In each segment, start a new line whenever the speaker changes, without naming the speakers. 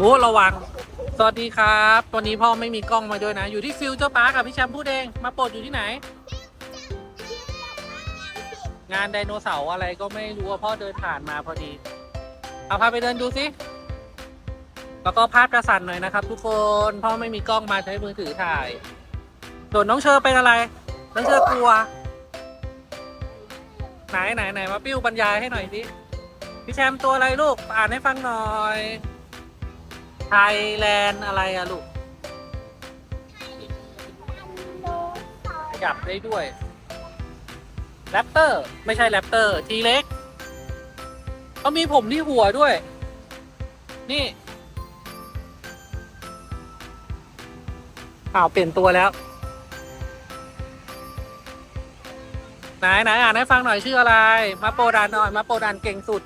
โอ้ระวัง สวัสดีครับวันนี้พ่อไม่มีกล้องมาด้วยนะ อยู่ที่ฟิวเจอร์พาร์คกับพี่แชมป์พูดเอง มาโปรดอยู่ที่ไหน งานไดโนเสาร์อะไรก็ไม่รู้ว่าพ่อเดินผ่านมาพอดี เอาพาไปเดินดูสิ แล้วก็ภาพกระสันหน่อยนะครับ ทุกคน พ่อไม่มีกล้องมาใช้มือถือถ่าย ส่วนน้องเชอร์เป็นอะไร น้องเชอร์กลัว ไหนไหนไหนมาปิ้วบรรยายให้หน่อยสิ พี่แชมป์ตัวอะไรลูก อ่านให้ฟังหน่อย ไทยแลนด์อะไรอะลูก ขยับได้ด้วยแรปเตอร์ไม่ใช่แรปเตอร์ทีเล็กเขามีผมที่หัวด้วย นี่อ้าวเปลี่ยนตัวแล้ว ไหนไหนอ่านให้ฟังหน่อยชื่ออะไร มาโปรดานหน่อยมาโปรดานเก่งสุด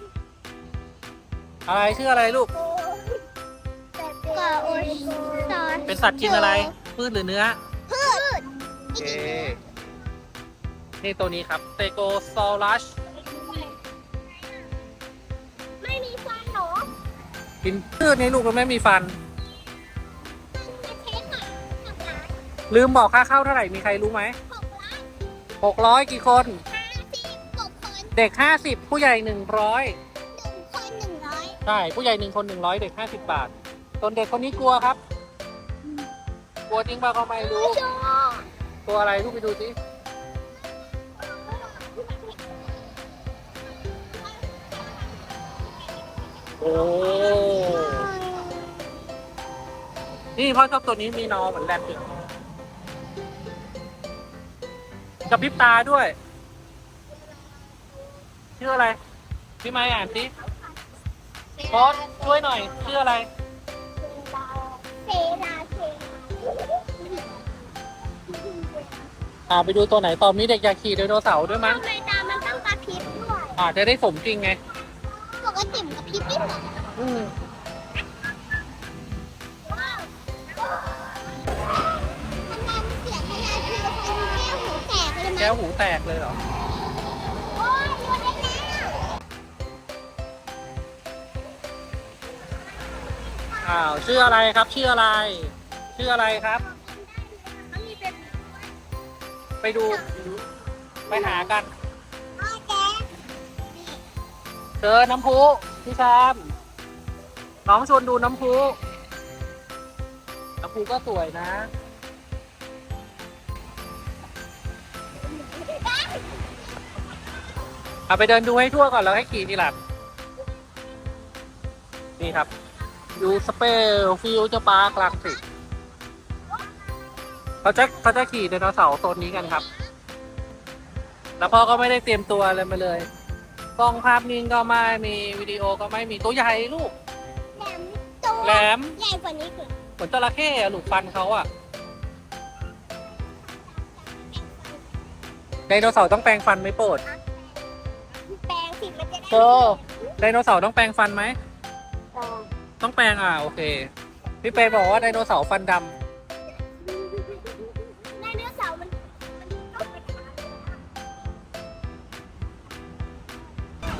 อะไรชื่ออะไรลูก
กอ โอซอน
เป็นสัตว์กินอะไร พืชหรือเนื้อ
พืช
โอเคนี่ตัวนี้ครับเตโกซอลัช
ไม่มีฟันเหรอ
กินพืชนี่ลูกมันไม่มีฟัน
ไม่เทคอะหกล้าน
ลืมบอกค่าเข้าเท่าไหร่มีใครรู้ไหม
หกล้าน
หกร้อยกี่คน
ห้าสิบหกคน
เด็กห้าสิบผู้ใหญ่หนึ่งร้อย
หนึ่งคนหนึ่งร้อย
ใช่ ผู้ใหญ่หนึ่งคนหนึ่งร้อยเด็กห้าสิบบาท ส่วนเด็กคนนี้กลัวครับ กลัวจริงเปล่าก็ไม่รู้ ตัวอะไรลูกไปดูสิโอ้นี่พ่อชอบตัวนี้มีนอเหมือนแรดอยู่กับพิบตาด้วย ชื่ออะไร พี่ไม้อ่านสิโค้ดช่วยหน่อย ชื่ออะไร อ่าไปดูตัวไหนตอนนี้เด็กอยากขี่ไดโนเสาร์ด้วยมั้ง
ทำไมตามันต้องกระพริบด้วย
อ่าจะได้สมจริงไง
ปกติมันกระพริบนิดหน่อย
อืม
ว้าวทำไมมันเสียงอะไรคือคนแก้วหูแตกเลยมั้ย
แก้วหูแตกเลยเหรอ
โอ้ยดูได้แล้ว
อ้าวชื่ออะไรครับชื่ออะไร ชื่ออะไรครับ
มันมีเป็น
ไปดู ไปหากัน เจอน้ำพุพี่แชมน้องชวนดูน้ำพุน้ำพุก็สวยนะ เอาไปเดินดูให้ทั่วก่อนแล้วให้ขี่ทีหลังนี่ครับยูสเปลฟิวเจอร์ปาร์คลังสิต เขาจะเขาจะขี่ไดโนเสาร์โซนนี้กันครับ แล้วพ่อก็ไม่ได้เตรียมตัวอะไรมาเลยกล้องภาพนิ่งก็ไม่มีวิดีโอก็ไม่มีตัวใหญ่ลูก
แหลมตัว
แหลม
ใหญ่กว่านี้คือ
เหมือนจระเข้อะลูกฟันเขาอะไดโนเสาร์ต้องแปรงฟันไหมโปรด
แปลงสิมันจะได้
โจไดโนเสาร์ต้องแปรงฟันไหม
เออ
ต้องแปรงอะโอเค พี่เปย์บอกว่าไดโนเสาร์ฟันด
ไ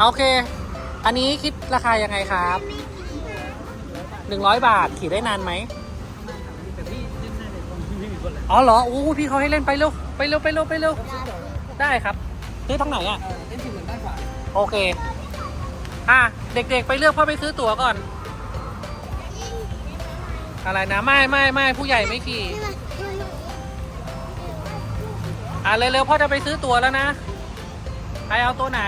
โอ
เค อันนี้คิดราคายังไงครับหนึ่งร้อยบาทขี่ได้นานไหมอ๋อเหรอโอ้พี่เขาให้เล่นไปเร็วไปเร็วไปเร็วไปเร็วได้ครับซื้อทางไหนอะโอเค อะเด็กๆไปเลือกพ่อไปซื้อตั๋วก่อน อะไรนะไม่ไม่ไม่ผู้ใหญ่ไม่ขี่อะเร็วๆพ่อจะไปซื้อตั๋วแล้วนะใครเอาตัวไหน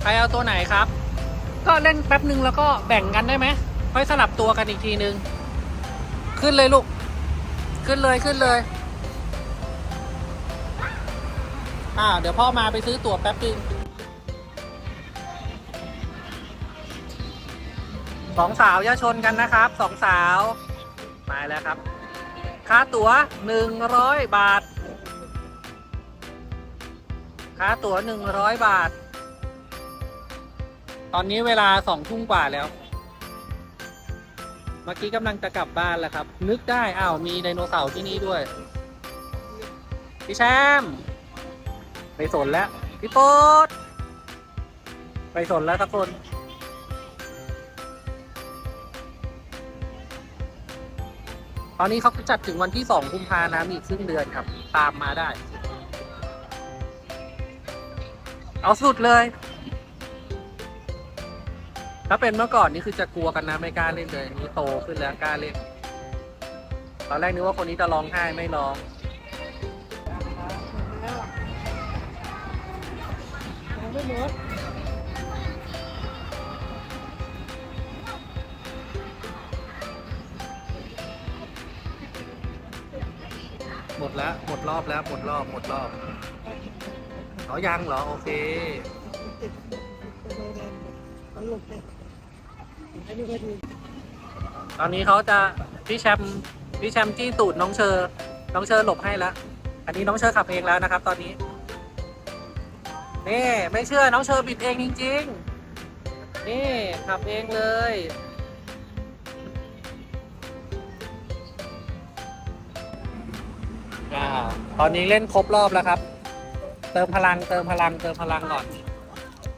ใครเอาตัวไหนครับ ก็เล่นแป๊บหนึ่งแล้วก็แบ่งกันได้ไหมค่อยสลับตัวกันอีกทีนึง ขึ้นเลยลูก ขึ้นเลยขึ้นเลย อ่า เดี๋ยวพ่อมาไปซื้อตั๋วแป๊บนึงสองสาวย่าชนกันนะครับสองสาวมาแล้วครับ ค่าตั๋วหนึ่งร้อยบาท ค่าตั๋วหนึ่งร้อยบาท ตอนนี้เวลาสองทุ่มกว่าแล้ว เมื่อกี้กำลังจะกลับบ้านแล้วครับ นึกได้อ้าวมีไดโนเสาร์ที่นี่ด้วย พี่แชมป์ไปสนแล้ว พี่โป๊ดไปสนแล้วทุกคน ตอนนี้เขาจัดถึงวันที่สองกุมภานะมีอีกครึ่งเดือนครับ ตามมาได้ เอาสุดเลย ถ้าเป็นเมื่อก่อนนี่คือจะกลัวกันนะไม่กล้าเล่นเลยนี่โตขึ้นแล้วกล้าเล่น ตอนแรกนึกว่าคนนี้จะร้องไห้ไม่ร้อง
ไม่หมด
หมดแล้วหมดรอบแล้วหมดรอบหมดรอบอ๋อยังเหรอ โอเค ตอนนี้เขาจะพี่แชมป์พี่แชมป์จี้ตูดน้องเชอร์น้องเชอร์หลบให้แล้ว อันนี้น้องเชอร์ขับเองแล้วนะครับ ตอนนี้นี่ไม่เชื่อน้องเชอร์บิดเองจริง ๆ นี่ขับเองเลยอ่าตอนนี้เล่นครบรอบแล้วครับ เติมพลังเติมพลังเติมพลังก่อน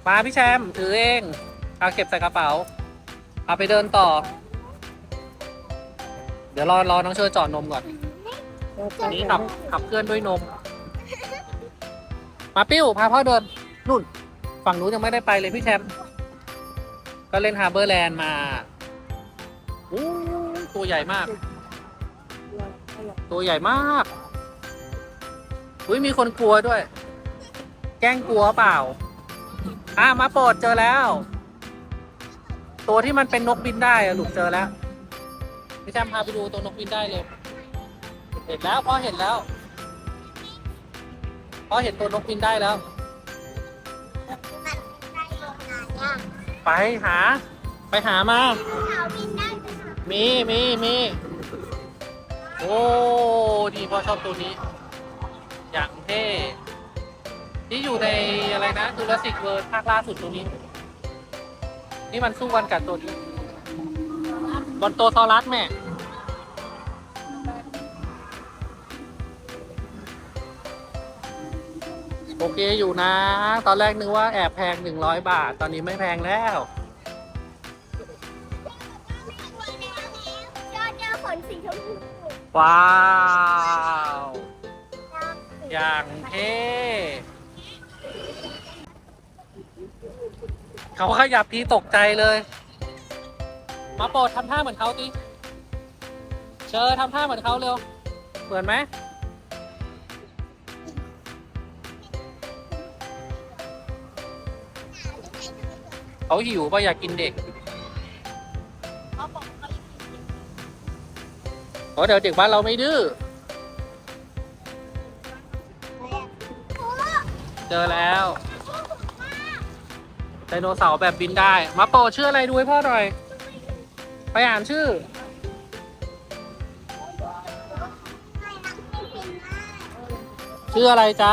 มาพี่แชมป์ถือเอง เอาเก็บใส่กระเป๋า เอาไปเดินต่อ เดี๋ยวรอรอน้องเชอร์จอดนมก่อนอันนี้ขับขับเคลื่อนด้วยนม มาปิ้วพาพ่อเดินนู่น ฝั่งนู้นยังไม่ได้ไปเลยพี่แชมป์ก็เล่นฮาร์เบอร์แลนด์มาอู้ตัวใหญ่มาก ตัวใหญ่มากอุ้ยมีคนกลัวด้วย แกล้งกลัวเปล่า อะมาโปรดเจอแล้ว ตัวที่มันเป็นนกบินได้อะลูกเจอแล้วพี่แชมพาไปดูตัวนกบินได้เลยเห็นแล้วพอเห็นแล้วพอเห็นตัวนกบินได้แล้ว
ไป
หา ไปหามา
มี
มีมีโอ้ดีพ่อชอบตัวนี้ อย่างเท่ที่อยู่ในอะไรนะจูราสสิกเวิร์ภาคล่าสุดตัวนี้ นี่มันสู้กันกับตัวนี้บนโตซอรัสแม่ โอเคอยู่นะ ตอนแรกนึกว่าแอบแพงหนึ่งร้อยบาท ตอนนี้ไม่แพงแล้ว
เจอเจอขนสีชมพู
ว้าว
อ
อย่างเท่ เขาขยับทีตกใจเลย มาโปรดทำท่าเหมือนเขาดิเชิญทำท่าเหมือนเขาเร็ว เหมือนไหมเขาหิวป่ะอยากกินเด็ก
เขาบอเขา
โอ้เดี๋ยวเด็กบ้านเราไม่ดื้อ เจอแล้ว ดโนเสาร์แบบบินได้ มาโปรชื่ออะไรดูให้พ่อหน่อย ไปอ่านชื่อ ชื่ออะไรจ๊ะ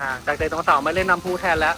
อ่า จากไดโนเสาร์มาเล่นน้ำพุแทนแล้ว